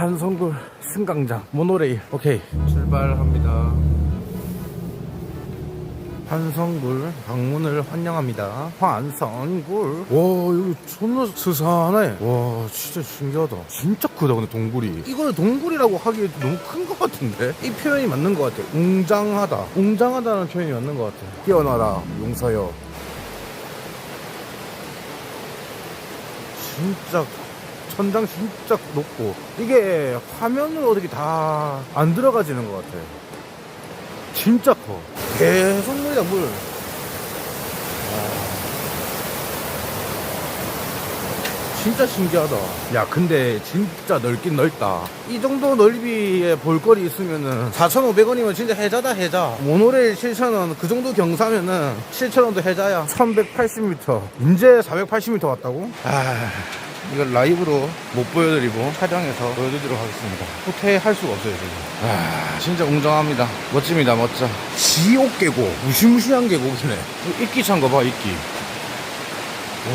한성굴 승강장 모노레일. 오케이. 출발합니다. 한성굴 방문을 환영합니다. 환성굴. 와 여기 존나 스산해 와 진짜 신기하다. 진짜 크다 근데 동굴이. 이걸 동굴이라고 하기에 너무 큰 것 같은데? 이 표현이 맞는 것 같아. 웅장하다. 웅장하다는 표현이 맞는 것 같아. 깨어나라 용서여. 진짜 천장 진짜 높고 이게 화면으로 어떻게 다 안 들어가지는 것 같아. 진짜 커. 계속 물이다 물. 와. 진짜 신기하다. 야 근데 진짜 넓긴 넓다. 이 정도 넓이의 볼거리 있으면은 4,500원이면 진짜 해자다 해자. 모노레일 7,000원 그 정도 경사면은 7,000원도 해자야. 1180m 이제 480m 왔다고? 아 이걸 라이브로 못 보여드리고 촬영해서 보여드리도록 하겠습니다. 후퇴할 수가 없어요 지금. 아 진짜 웅장합니다. 멋집니다 멋져. 지옥 계곡 무시무시한 계곡이네. 이끼 찬 거 봐 이끼. 와.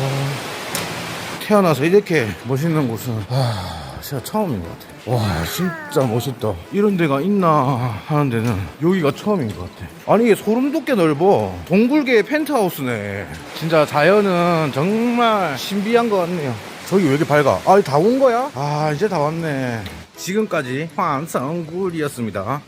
태어나서 이렇게 멋있는 곳은 아 진짜 처음인 것 같아. 와 진짜 멋있다. 이런 데가 있나 하는 데는 여기가 처음인 것 같아. 아니 이게 소름 돋게 넓어. 동굴계의 펜트하우스네. 진짜 자연은 정말 신비한 것 같네요 저기 왜 이렇게 밝아? 아 다 온 거야? 아 이제 다 왔네. 지금까지 황성굴이었습니다